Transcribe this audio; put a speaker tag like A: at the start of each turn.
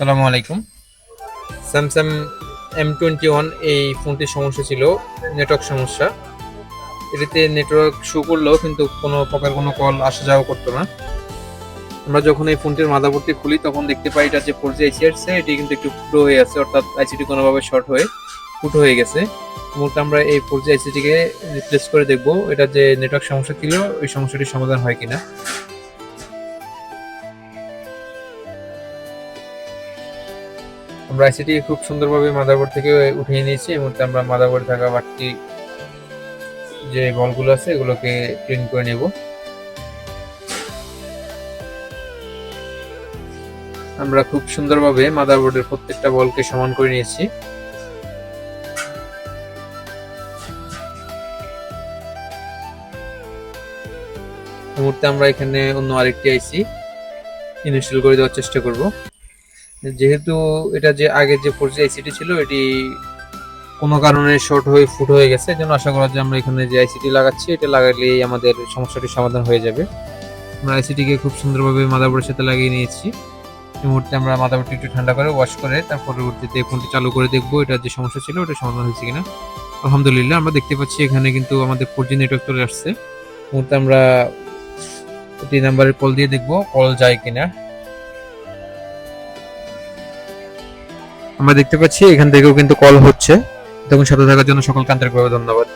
A: আসসালামু আলাইকুম। Samsung M twenty one এই ফোনটির সমস্যা ছিল নেটওয়ার্ক সমস্যা। এটিতে নেটওয়ার্ক শো করলেও কিন্তু কোনো প্রকার কোনো কল আসা যাওয়া করতো না। আমরা যখন এই ফোনটির মাদাবোর্ডটি খুলি, তখন দেখতে পাই এটা যে ফোর জি আইসি আসছে, এটি কিন্তু একটু ফুটো হয়ে আছে, অর্থাৎ আইসিটি কোনোভাবে শর্ট হয়ে ফুটো হয়ে গেছে। মূলত আমরা এই ফোর জি আইসিটিকে রিপ্লেস করে দেখব, এটা যে নেটওয়ার্ক সমস্যা ছিল, ওই সমস্যাটির সমাধান হয় কিনা। আমরা আইসিটি খুব সুন্দরভাবে মাদারবোর্ড থেকে উঠিয়ে নিয়েছি। এই মুহূর্তে আমরা মাদারবোর্ডে থাকা বাড়তি যে বলগুলো আছে, এগুলোকে ক্লিন করে নেব। আমরা খুব সুন্দরভাবে মাদারবোর্ডের প্রত্যেকটা বলকে সমান করে নিয়েছি। মুহূর্তে আমরা এখানে অন্য আরেকটি আইসি ইনস্টল করে দেওয়ার চেষ্টা করব। যেহেতু এটা যে আগে যে ফোর জি আইসিটি ছিল, এটি কোনো কারণে শর্ট হয়ে ফুট হয়ে গেছে। জন্য আশা করা যে আমরা এখানে যে আইসিটি লাগাচ্ছি, এটা লাগালেই আমাদের সমস্যাটির সমাধান হয়ে যাবে। আমরা আইসিটিকে খুব সুন্দরভাবে মাদারবোর্ডের সাথে লাগিয়ে নিয়েছি। এই মুহূর্তে আমরা মাদারবোর্ডটি একটু ঠান্ডা করে ওয়াশ করে, তার পরবর্তীতে ফোনটি চালু করে দেখব এটা যে সমস্যা ছিল, ওটা সমাধান হয়েছে কিনা। আলহামদুলিল্লাহ, আমরা দেখতে পাচ্ছি এখানে কিন্তু আমাদের ফোর জি নেটওয়ার্ক চলে আসছে। মুহূর্তে আমরা এই নাম্বারে কল দিয়ে দেখব কল যায় কিনা। আমরা দেখতে পাচ্ছি, এখান থেকেও কিন্তু কল হচ্ছে। তখন সাথে থাকার জন্য সকলকে আন্তরিকভাবে ধন্যবাদ।